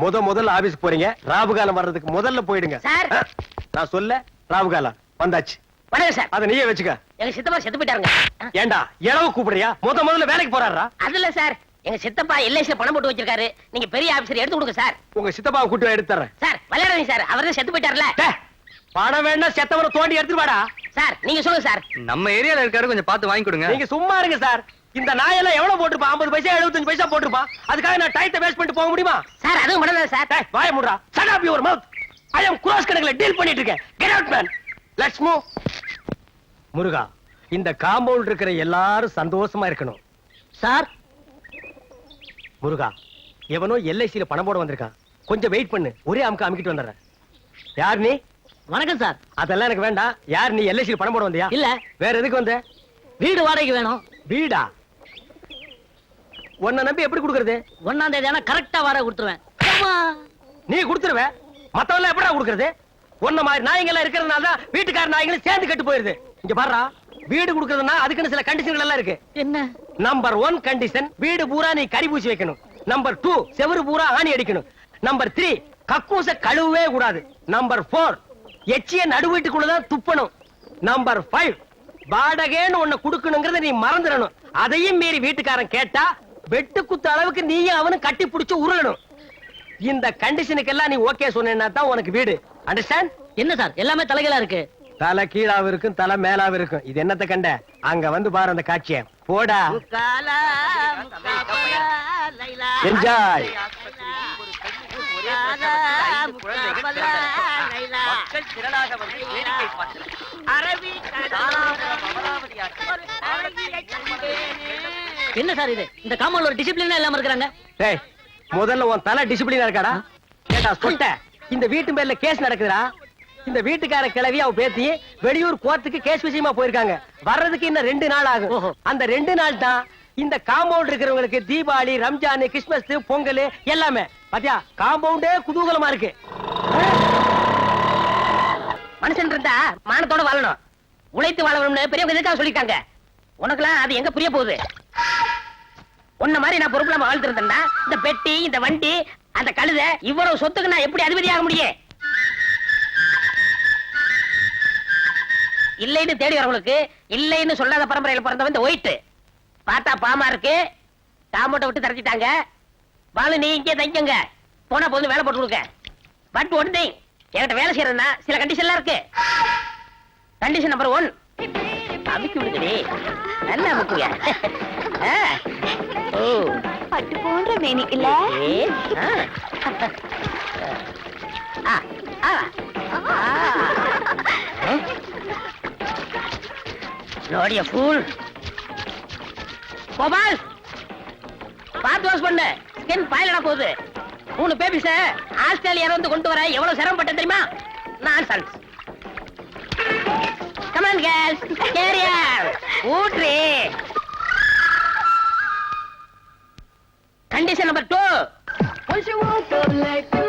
முத முதல்ல ஆபீஸ்க்கு போறீங்க. ராவுகாலம் வர்றதுக்கு முதல்ல போயிடுங்க. சார். நான் சொல்ல ராவுகாலம் வந்தாச்சு. வணக்கம் சார். அத நீயே வச்சுக்க. எங்க சித்தப்பா செத்து போயிட்டாருங்க. ஏண்டா இளவு கூப்பிடுறியா? முத முதல்ல வேலைக்கு போறாரா அதுல சார். எங்க சித்தப்பா எல்ஐசில பணம் போட்டு வச்சிருக்காரு. நீங்க பெரிய ஆபீசர் எடுத்து கொடுங்க சார். உங்க சித்தப்பாவை கூட்டி எடுத்து தர்றேன். சார் விளையாடுங்க சார். அவர் செத்து போயிட்டார்ல பணம் வேணா செத்தவரை தோண்டி எடுத்துட்டு வாடா. சார் நீங்க சொல்லுங்க சார். நம்ம ஏரியால இருக்காரு கொஞ்சம் பார்த்து வாங்கி கொடுங்க. நீங்க சும்மா இருங்க சார். இந்த நாயெல்லாம் எவ்வளவு போட்டுருப்பா? 50 பைசா 75 பைசா போட்டுருப்பா? அதுக்காக நான் டயத்தை வேஸ்ட் பண்ணிட்டு போக முடியுமா? சார் அதுவும் பண்ணல சார் வாய மூடுறா shut up your mouth. I am cross கணக்குல டீல் பண்ணிட்டு இருக்கேன். Get out man. Let's move. முருகா இந்த காம்பவுண்ட் இருக்கிற எல்லாரும் சந்தோஷமா இருக்கணும். சார் முருகா எவனோ எல்ஐசில பணம் போட வந்திருக்கான். கொஞ்சம் வெயிட் பண்ணு. ஒரே அமுக்கு அமுக்கிட்டு வந்துடுறேன். யார் நீ? வணக்கம் சார் அதெல்லாம் எனக்கு வேண்டாம். யார் நீ எல்ஐசில பணம் போட வந்தியா? இல்ல. வேற எதுக்கு வந்த? வீடு வாடகைக்கு வேணும். வீடா? உன்னை நம்பி எப்படி கொடுக்கறது? ஒன்னாம் தேதி ஆனா கரெக்டா வாடகை கொடுத்துருவேன். நீ கொடுத்துருவ? மத்தவங்க எப்படா கொடுக்கறது? உன்ன மாதிரி நாய்ங்க எல்லாம் இருக்கிறதுனால தான் வீட்டுக்கார நாய்களும் சேர்ந்து கெட்டு போயிருது. இங்க பாருடா வீடு கொடுக்கறதுன்னா அதுக்குன்னு சில கண்டிஷன்கள் எல்லாம் இருக்கு. என்ன? நம்பர் ஒன் கண்டிஷன் வீடு பூரா நீ கறி பூசி வைக்கணும். நம்பர் டூ செவரு பூரா ஆணி அடிக்கணும். நம்பர் த்ரீ கக்கூச கழுவவே கூடாது. நம்பர் போர் எச்சிய நடு வீட்டுக்குள்ளதான் துப்பணும். நம்பர் ஃபைவ் வாடகைன்னு ஒண்ணு குடுக்கணுங்கிறத நீ மறந்துடணும். அதையும் மீறி வீட்டுக்காரன் கேட்டா வெட்டு குத்த அளவுக்கு நீயும் அவனும் கட்டி பிடிச்சு உருளணும். இந்த கண்டிஷனுக்கு எல்லாம் நீ ஓகே சொன்னா தான் உனக்கு வீடு. அண்டர்ஸ்டாண்ட் என்ன சார்? எல்லாமே தலைகளா இருக்கு. தலை கீழாவும் இருக்கும் தலை மேலாவும் இருக்கும் இது என்னத்த கண்ட? அங்க வந்து பாரு அந்த காட்சிய. போடா. என்ஜாய். என்ன சார் இது? இந்த காம்பவுண்ட்ல ஒரு டிசிப்ளின் இல்லாம இருக்காங்க டேய் முதல்ல உன் தலை டிசிப்ளினா இருக்காடா? கேட்டா சொட்ட? இந்த வீட்டு பேர்ல கேஸ் நடக்குதுடா. இந்த வீட்டுக்கார கிளவி அவ பேத்தி வெளியூர் கோர்ட்டுக்கு கேஸ் விஷயமா போயிருக்காங்க. வர்றதுக்கு இன்னும் ரெண்டு நாள் ஆகும். அந்த ரெண்டு நாள் தான் இந்த காம்பவுண்ட் இருக்கிறவங்களுக்கு தீபாவளி ரம்ஜான் கிறிஸ்மஸ் பொங்கல் எல்லாமே. பாத்தியா? காம்பவுண்டே குதூகலமா இருக்கு. மனுஷன் இருந்தா மானத்தோட வாழணும். உழைத்து வாழணும்னு பெரியவங்க எதுக்காக சொல்லிருக்காங்க உனக்குலாம் அது எங்க புரிய போகுது? உன்ன மாதிரி நான் பொறுப்புல இல்லாம வாழ்ந்துருந்தேன்னா இந்த பெட்டி இந்த வண்டி அந்த கழுத இவ்வளவு சொத்துக்கு நான் எப்படி அதிபதியாக முடியும்? இல்லைன்னு தேடி வரவங்களுக்கு இல்லைன்னு சொல்லாத பரம்பரையில் பிறந்தவன் இந்த ஒயிட் பார்த்தா பாமா இருக்கு. காம்பவுண்ட விட்டு தரச்சிட்டாங்க பாலு நீ இங்கே தங்கிங்க போனா போது வேலை போட்டு கொடுக்க. பட் ஒன் திங் என்கிட்ட வேலை செய்யறதுன்னா சில கண்டிஷன்லாம் இருக்கு. கண்டிஷன் நம்பர் ஒன் அமுக்கி விடுங்கடி நல்லா அமுக்குங்க ஆ. ஓ. பட்டு போன்ற மேனி இல்ல. லோடிய ஃபூல். கோபால். பார்த்து வாஷ் பண்ணு. ஸ்கின் பாயிலடா போகுது. மூணு பேபிஸ வந்து கொண்டு வர எவ்வளவு சிரமப்பட்ட தெரியுமா? நான் sons come on girls career ஊட்ரி condition number two When she woke up late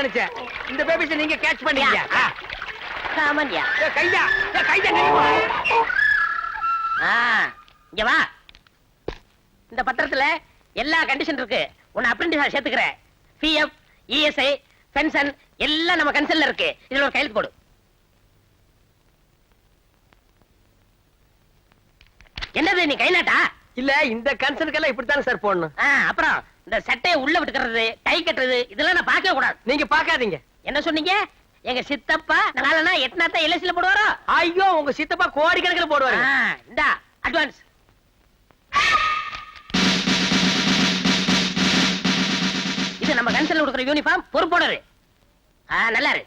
babies நினைச்சேன். இந்த பேபிஸ் நீங்க கேட்ச் பண்ணீங்க சாமான்யா. நினைப்பா. ஆ. இங்க வா. இந்த பத்திரத்துல எல்லா கண்டிஷன் இருக்கு. உன்னை அப்ரெண்டிஸா சேர்த்துக்கிறேன். பிஎஃப் இஎஸ்ஐ பென்ஷன் எல்லாம் நம்ம கன்சல்ல இருக்கு. இதுல ஒரு கையெழுத்து போடு. என்னது நீ கை நாட்டா? இல்ல இந்த கன்சர்னுக்கெல்லாம் இப்படித்தானே சார் போடணும். அப்புறம் இந்த சட்டையை உள்ள விட்டுக்கிறது கை கட்டுறது இதெல்லாம் நான் பார்க்கவே கூடாது. நீங்க பாக்காதீங்க என்ன சொன்னீங்க? எங்க சித்தப்பா நாளனா எட்னாத்த எல்எஸ்ல போடுவாரோ? ஐயோ உங்க சித்தப்பா கோடிக்கணக்கில் போடுவாரு. இந்தா அட்வான்ஸ் இது நம்ம கன்சல் கொடுக்குற யூனிஃபார்ம் பொறுப்போடரு ஆ நல்லா இரு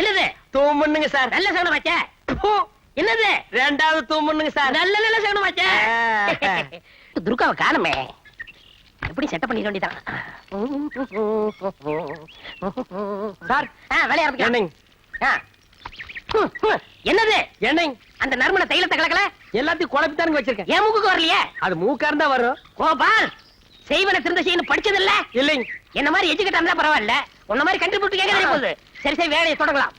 என்னது? தூமுன்னுங்க சார். நல்ல சகனம் வச்ச என்னது? ரெண்டாவது தூமுன்னுங்க சார். நல்ல நல்ல சகனம் வச்ச. துர்காவை காணுமே. எப்படி செட்டப் பண்ணிட வேண்டியதான் சார் ஆ, வேலையா இருக்கு என்னது? என்னங்க? அந்த நறுமண தைலத்தை கலக்கல? எல்லாத்தையும் குழப்பித்தானுங்க வச்சிருக்கேன். என் மூக்குக்கு வரலையே? அது மூக்கா இருந்தா வரும். கோபால் செய்வன திருந்த செய்யணும் படிச்சது இல்ல இல்லைங்க. என்ன மாதிரி எஜுகேட் இருந்தா பரவாயில்ல. உன்ன மாதிரி கண்டுபிடிச்சு கேட்க போகுது சரி சரி வேலையை தொடங்கலாம்.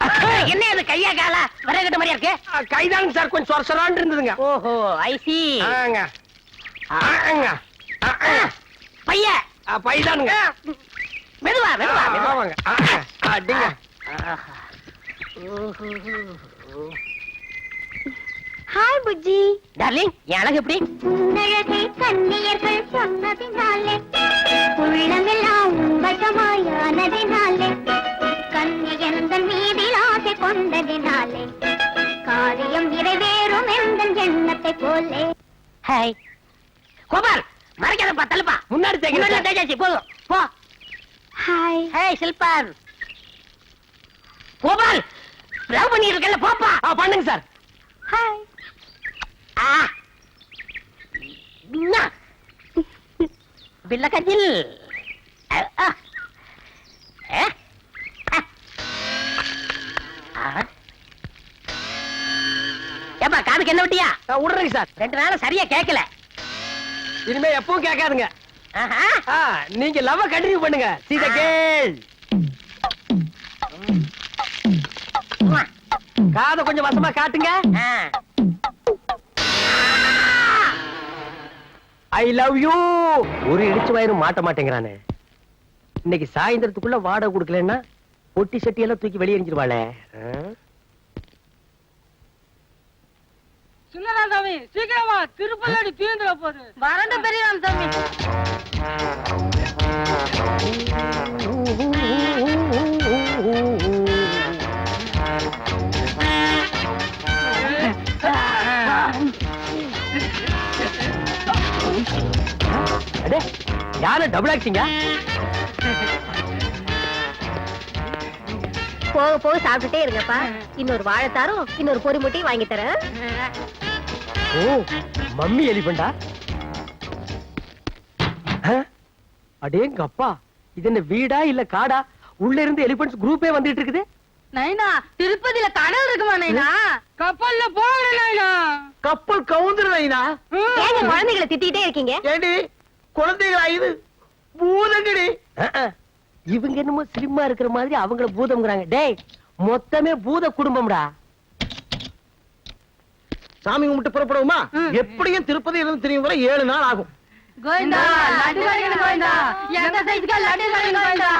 என்ன அது கையா காலா? வரகட்ட மாதிரியா இருக்கு? ஆ, கைதானுங்க சார் கொஞ்சம் சொர சொரான்னு இருந்ததுங்க. ஓஹோ ஐ சி ஆங்க. ஆங்க. பைய. பைதானுங்க. மெதுவா மெதுவா ஆ, மெதுவா. ஆமாங்க. ஆ, ஆ, அடிங்க. ஹாய் புஜ்ஜி. டார்லிங் என் அழகு எப்படி? உன்னழகை கண்ணியர்கள் சொன்னதினாலே போலே ஹாய். கோபால் மறைக்காதப்பா தள்ளுப்பா. முன்னாடி தேய்ங்க முன்னாடி. தேய்ச்சாச்சு போதும். போ. ஹாய். ஹேய் சில்பான் கோபால் லவ் பண்ணி இருக்கல போப்பா. ஆ, பண்ணுங்க சார். ஹாய். ஆ. பின்னா பில்ல விடுறேங்க சார். ரெண்டு நாள் சரியா கேட்கல இனிமே எப்பவும் கேட்காதுங்க. நீங்க லவ் கண்டினியூ பண்ணுங்க. The girl. உம்மா. காதை கொஞ்சம் வசமா காட்டுங்க. ஐ லவ் யூ ஒரு இடிச்சு வயிறும் மாட்ட மாட்டேங்கிறானே. இன்னைக்கு சாயந்தரத்துக்குள்ள வாடகை கொடுக்கலன்னா பொட்டி சட்டி எல்லாம் தூக்கி வெளியே எரிஞ்சிருவாளே. ஆ? சின்னராசாமி சீக்கிரமா திருப்பதி தீர்ந்துட போகுது வரண்ட பெரியராம் சாமி. அடே யாரும் டபுள் ஆக்டிங்க போக போக சாப்பிட்டுட்டே இருங்கப்பா. இன்னொரு வாழைத்தாரும் இன்னொரு பொறி முட்டையும் வாங்கி தரேன். ஓ மம்மி எலிபண்டா அடேங்க அப்பா இது என்ன வீடா இல்ல காடா? உள்ள இருந்து எலிபென்ட்ஸ் குரூப்பே வந்துட்டு இருக்குது? நைனா திருப்பதியில கடல் இருக்குமா நைனா? கப்பல்ல போகிற நைனா. கப்பல் கவுந்துருந்தா ஏங்க குழந்தைகளை திட்டிட்டே இருக்கீங்க? ஏடி குழந்தைகளா இது? பூதங்கடி. இவங்க என்னமோ சிலிம்மா இருக்கிற மாதிரி அவங்கள பூதம்ங்கறாங்க. டேய் மொத்தமே பூத குடும்பம்டா. சாமி கும்பிட்டு புறப்படுவோமா? எப்படியும் திருப்பதி இருந்து திரும்பி வர ஏழு நாள் ஆகும். கோவிந்தா லட்டு கடைக்கு கோவிந்தா. எங்க சைஸ்க்கு லட்டு கடைக்கு கோவிந்தா?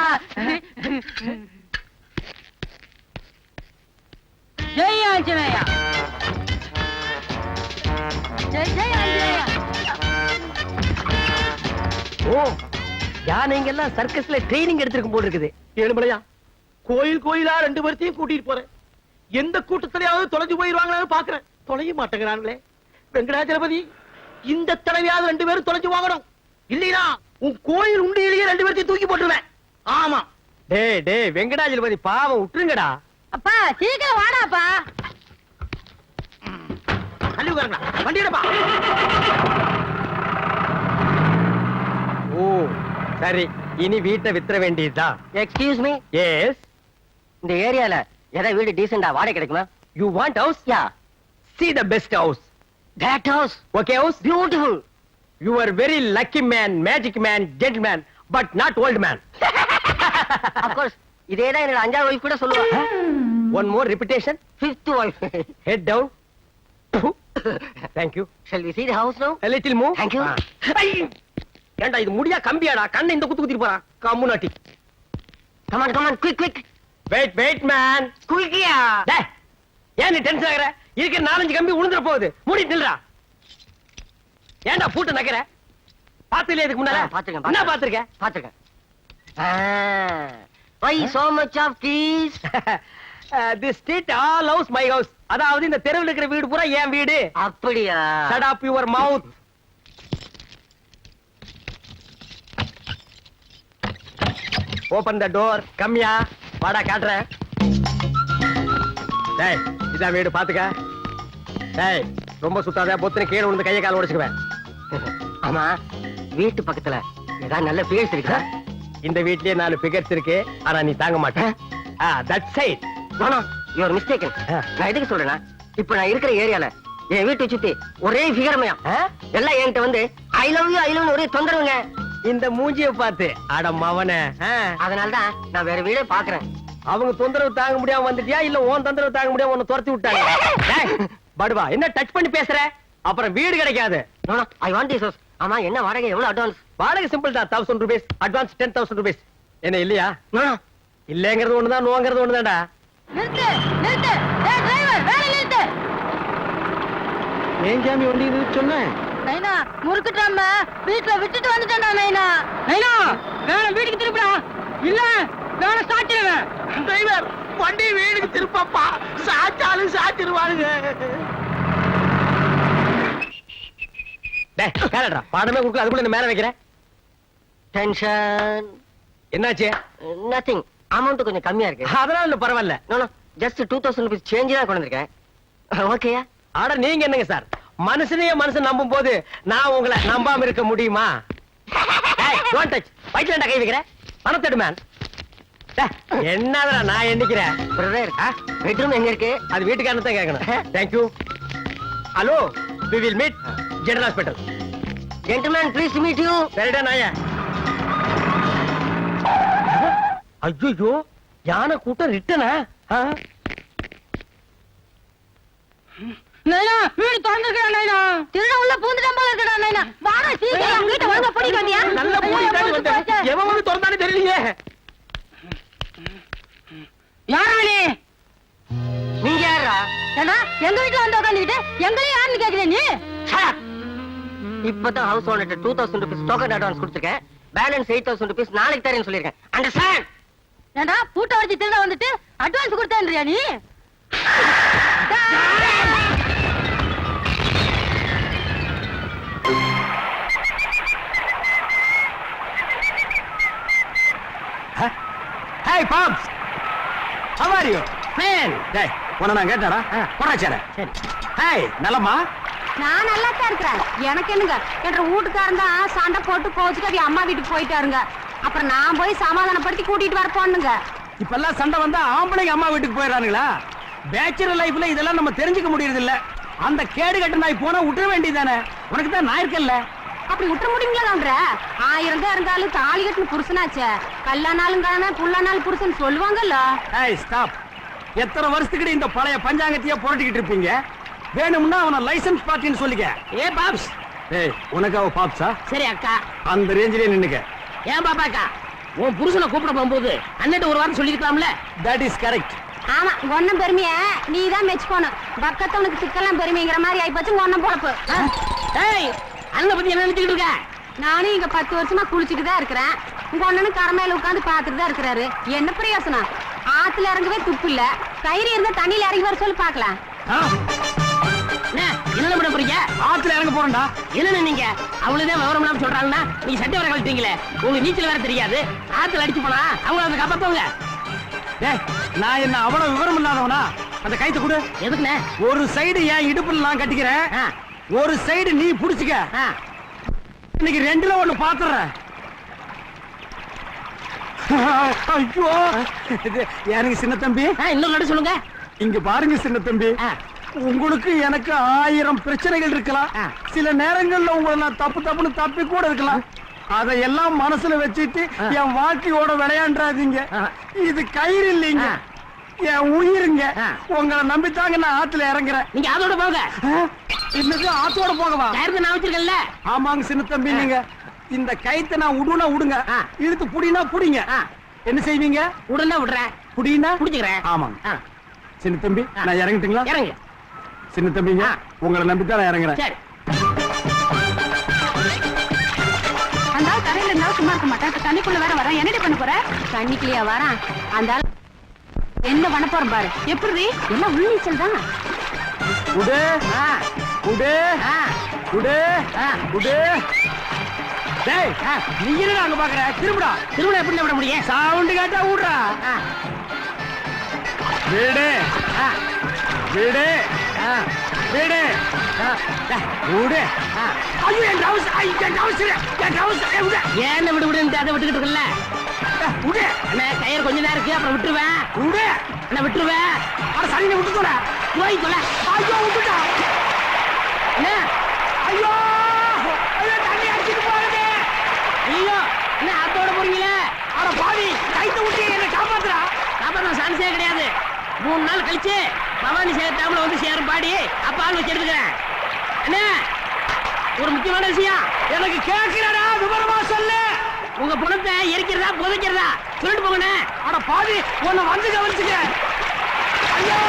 ஜெய் ஆஞ்சநேயா. ஜெய் ஜெய் ஆஞ்சநேயா. ஓ யானைங்க எல்லாம் சர்க்கஸ்ல ட்ரைனிங் எடுத்திருக்கும் போல இருக்குது. ஏழுமலையா கோயில் கோயிலா ரெண்டு பேர்த்தையும் கூட்டிட்டு போறேன். எந்த கூட்டத்திலேயாவது தொலைஞ்சு போயிருவாங்களான்னு பாக்குறேன். தொலைய மாட்டேங்கிறாங்களே? வெங்கடாச்சலபதி இந்த தடவையாவது ரெண்டு பேரும் தொலைஞ்சு வாங்கணும். இல்லையா உன் கோயில் உண்டியிலேயே ரெண்டு பேர்த்தையும் தூக்கி போட்டுருவேன். ஆமா. டேய் டேய் வெங்கடாஜலபதி பாவம் விட்டுருங்கடா அப்பா சீக்கிரம் வாடாப்பா. தள்ளி வண்டியிடப்பா ஓ சரி. இனி வீட்டை வித்துற வேண்டியதுதான். எக்ஸ்கியூஸ் மீ எஸ் இந்த ஏரியால ஏதாவது வீடு டீசெண்டா வாடகை கிடைக்குமா? You want house yeah see the best house that house okay house beautiful you are very lucky man magic man gentleman but not old man of course இதே தான் என்னோட அஞ்சாவது ஒய்ஃப் கூட சொல்லுவா one more repetition fifth wife head down thank you shall we see the house now a little move Thank you. ஆ. ஐ! ஏண்டா இது முடியா கம்பியாடா கண்ணை இந்த குத்து குத்திட்டு போறான் கம்முனாட்டி come on quick quick wait wait man குயிக்கியா டேய் ஏன் நீ டென்ஷன் ஆகுற இருக்கிற நாலஞ்சு கம்பி உளுந்துட போகுது. மூடி நில்றா. ஏன்டா பூட்டு நகர பாத்துல இதுக்கு முன்னால? பாத்துருக்கேன் என்ன பாத்துருக்கேன் பாத்துருக்கேன் by so much of keys the street all house my house அதாவது இந்த தெருவில் இருக்கிற வீடு பூரா என் வீடு. அப்படியா? Shut up your mouth open the door கம்மியா வாடா காட்டுறேன். டேய் இதான் வீடு பாத்துக்க டேய் ரொம்ப சுத்தாத பொத்துன கீழே விழுந்து கையை கால் உடைச்சுக்குவேன். ஆமா வீட்டு பக்கத்துல ஏதாவது நல்ல பேஸ் இருக்கா இந்த வீட்லயே நாலு பிகர்ஸ் இருக்கு ஆனா நீ தாங்க மாட்டேன் ஆ? That side no your mistaken நான் எதுக்கு சொல்றேன்னா இப்ப நான் இருக்கிற ஏரியால என் வீட்டை சுத்தி ஒரே ஃபிகர்மயம் எல்லாம் என்கிட்ட வந்து I love you I love ஒரே தொந்தரவுங்க. இந்த மூஞ்சிய பார்த்து அட மவனே ஆ, அதனால தான் நான் வேற வீடே பாக்குறேன் அவங்க தொந்தரவு தாங்க முடியாம வந்துட்டியா? இல்ல உன் தொந்தரவு தாங்க முடியாம உன்னை துரத்தி விட்டாங்க? படுவா. என்ன டச் பண்ணி பேசுற? அப்புறம் வீடு கிடைக்காது. No I want this house ஆமா என்ன வாடகை? எவ்வளவு அட்வான்ஸ் வாடகை சிம்பிள் தான். Thousand rupees advance ten thousand rupees என்ன இல்லையா? நோ இல்லங்கிறது ஒண்ணுதான் நோங்கிறது ஒண்ணுதான்டா. நிறுத்து நிறுத்து. டேய் டிரைவர் வேலை நிறுத்து. ஏன் ஜாமி வண்டி இது சொன்னேன் நைனா முறுக்குட்டாம வீட்ல விட்டுட்டு வந்துட்டேன்டா நைனா. நைனா வேலை வீட்டுக்கு திருப்பிடா. இல்ல வேலை ஸ்டார்ட் பண்ணுவேன் டிரைவர் வண்டி வீடுக்கு திருப்பப்பா. சாச்சாலும் கேளடா. பாடமே கொடுக்கல. அதுக்குள்ள என்ன மேல வைக்கிறேன் டென்ஷன் என்னாச்சு? நத்திங் அமௌண்ட் கொஞ்சம் கம்மியா இருக்கு. அதனால இல்ல பரவாயில்ல. No no just two thousand rupees change தான் கொண்டு வந்திருக்கேன் ஓகேயா ஆட நீங்க என்னங்க சார்? மனுஷனையே மனுஷன் நம்பும் போது நான் உங்களை நம்பாம இருக்க முடியுமா? டச் வயிற்றுல கை வைக்கிறேன் பணத்தெடு மேன் என்னடா நான் எண்ணிக்கிறேன் பிரதர் பெட்ரூம் எங்க இருக்கு? அது வீட்டுக்காரன் தான் கேட்கணும் thank you hello we will meet general hospital gentleman please meet you சரிடா நாய ஐயோ யானை கூட்டம் ரிட்டனா? நைனா வீடு திறந்துருக்கா நைனா. திருட உள்ள பூந்துட்டான் போல இருக்கடா நைனா. வாடா சீக்கிரம் வீட்டை ஒழுங்கா பூட்டிட்டு வந்தியா நல்ல பூட்டி தாண்டி வந்தேன் எவன் வந்து திறந்தானே தெரியலையே நீ நீங்க யாரா ஏன்னா எங்க வீட்டுல வந்து உட்காந்துக்கிட்டு எங்களையும் யாருன்னு கேக்குற நீ? இப்பதான் house owner two thousand rupees token advance கொடுத்துருக்கேன். பேலன்ஸ் எயிட் தௌசண்ட் ருபீஸ் நாளைக்கு தரேன்னு சொல்லியிருக்கேன். அண்டர்ஸ்டாண்ட் ஏண்டா பூட்டை வச்சு திருட வந்துட்டு அட்வான்ஸ் கொடுத்தேன்றியா நீ? Hi pops are you? Man டேய் உன்னை நான் கேட்டடா போறாச்சேடா. ஹாய் நலமா நான் நல்லா தான் இருக்கிறேன். எனக்கு என்னங்க? என்ற வீட்டுக்காரன் தான் சண்டை போட்டு கோச்சுட்டு அவ அம்மா வீட்டுக்கு போயிட்டாருங்க. அப்புறம் நான் போய் சமாதானப்படுத்தி கூட்டிட்டு வர போனுங்க இப்பெல்லாம் சண்டை வந்தா ஆம்பளைங்க அம்மா வீட்டுக்கு போயிடுறானுங்களா? பேச்சுலர் லைஃப்ல இதெல்லாம் நம்ம தெரிஞ்சுக்க முடியறது இல்ல அந்த கேடு கட்ட நாய் போனா விட்டுற வேண்டியதானே உனக்கு தான் நான் இருக்கல்ல அப்படி விட்டுற முடியுங்களான்ற? ஆயிரம் தான் இருந்தாலும் தாலி கட்டின புருஷனாச்சே. கல்லானாலும் காண புல்லானாலும் புருஷன் சொல்லுவாங்கல்ல? ஹாய் ஸ்டாப் எத்தனை வருஷத்துக்கு இந்த பழைய பஞ்சாங்கத்தையே புரட்டிக்கிட்டு இருப்பீங்க? வேணும்னா அவன லைசென்ஸ் பார்ட்டின்னு சொல்லிக்க. ஏ பாப்ஸ். ஏய் உனக்கு அவ பாப்ஸா? சரி அக்கா. அந்த ரேஞ்சிலே நின்னுக்க. ஏன் பாப்பாக்கா உன் புருஷனை கூப்பிட போகும்போது அண்ணன் ஒரு வாரம் சொல்லிருக்கலாம்ல தட் இஸ் கரெக்ட் ஆமா ஒன்னும் பெருமைய? நீ தான் மெச்சுக்கோணும் பக்கத்தவனுக்கு சிக்கலாம் பெருமைங்கிற மாதிரி ஆயிப்போச்சு ஒன்னும் பொழப்பு. ஏய் அண்ணன் பத்தி என்ன நினைச்சுக்கிட்டு இருக்க? நானும் இங்க பத்து வருஷமா குளிச்சுட்டு தான் இருக்கிறேன். உங்க அண்ணனும் கரமையில உட்காந்து பாத்துட்டு தான் இருக்கிறாரு. என்ன பிரயோசனம்? ஆத்துல இறங்கவே துப்பு இல்ல. கயிறு இருந்தா தண்ணியில இறங்கி வர சொல்லி பாக்கலாம் என்ன என்ன பண்ண போறீங்க? ஆத்துல இறங்க போறேன்டா. என்னன்னு நீங்க? அவ்வளவுதான் விவரம் இல்லாம சொல்றாங்கன்னா நீங்க சட்டை வர கழட்டீங்களே உங்களுக்கு நீச்சல் வேற தெரியாது. ஆத்துல அடிச்சு போனா அவங்க அதை காப்பாத்தவங்க டேய் நான் என்ன அவ்வளவு விவரம் இல்லாதவனா? அந்த கைத்தை கொடு. எதுக்குண்ணே? ஒரு சைடு என் இடுப்புல நான் கட்டிக்கிறேன்? ஆ, ஒரு சைடு நீ புடிச்சுக்க. இன்னைக்கு ரெண்டுல ஒண்ணு பாத்துறேன் ஐயோ எனக்கு சின்ன தம்பி ஆ, இன்னொரு நடு சொல்லுங்க இங்க பாருங்க சின்ன தம்பி. உங்களுக்கு எனக்கு ஆயிரம் பிரச்சனைகள் இருக்கலாம். சில நேரங்கள்ல உங்களை நான் தப்பு தப்புன்னு தப்பி கூட இருக்கலாம் அதையெல்லாம் மனசுல வச்சுட்டு. என் வாழ்க்கையோட விளையாண்டாதீங்க. இது கயிறு இல்லைங்க. என் உயிருங்க. உங்களை நம்பித்தாங்க நான் ஆத்துல இறங்குறேன். நீங்க அதோட போங்க. ஆ? என்னது ஆத்தோட போகவா? கயிறு நான் வச்சிருக்கேன்ல. ஆமாங்க சின்ன தம்பி நீங்க. இந்த கயித்தை நான் விடுனா விடுங்க ஆ. இழுத்து புடினா புடிங்க. என்ன செய்வீங்க? உடனே விடுறேன். புடினா? புடிச்சுக்கிறேன். ஆமாங்க. சின்ன தம்பி. நான் இறங்கட்டுங்களா? இறங்கு. சின்ன தம்பிங்க. உங்களை நம்பித்தான் நான் இறங்குறேன். சரி. அந்த ஆள் கரையில இருந்தாலும் சும்மா இருக்க மாட்டேன். தண்ணிக்குள்ள வேற வரேன் என்னடி பண்ண போற? தண்ணிக்குள்ளேயா வரான். அந்த என்ன போறேன் பாரு. எப்படி? எல்லாம் உள்நீச்சல் தான் ஆ, உடு ஆ. உடு டேய் நீ என்னடா அங்க பாக்குற? திரும்புடா. திருவிழா எப்படி விட முடியும்? சவுண்ட் கேட்டா விடுறா வீடு. வீடு. வீடு. வீடு. ஐயோ என் டவுஸ் என் டவுஸ் என் டவுஸ் விடு. ஏன்னு விடு விடுன்னு அதை விட்டுக்கிட்டு இருக்கல விடு. அண்ணா கயிறு கொஞ்ச நேரம் இருக்கு அப்புறம் விட்டுருவேன். விடு. அண்ணா விட்டுருவேன். சரி நீ விட்டு போடா போய் சொல்ல ஐயோ விட்டுட்டா. என்ன ஐயோ ஐயோ தண்ணி அடிச்சிட்டு போகுது ஐயோ என்ன ஆத்தோட போறீங்களே. அட பாவி கைத்த விட்டு என்ன காப்பாத்துறா. காப்பாற்ற சான்ஸே கிடையாது. மூணு நாள் கழிச்சு பவானி சேர்த்தாமல வந்து சேரும் பாடி அப்ப ஆள் வச்சு எடுத்துக்கிறேன். என்ன ஒரு முக்கியமான விஷயம். எனக்கு கேட்கிறடா விவரமா சொல்லு. உங்க பணத்தை எரிக்கிறதா புதைக்கிறதா? சொல்லிட்டு போங்கண்ணே. அட பாவி உன்னை வந்து கவனிச்சுக்க. ஐயா!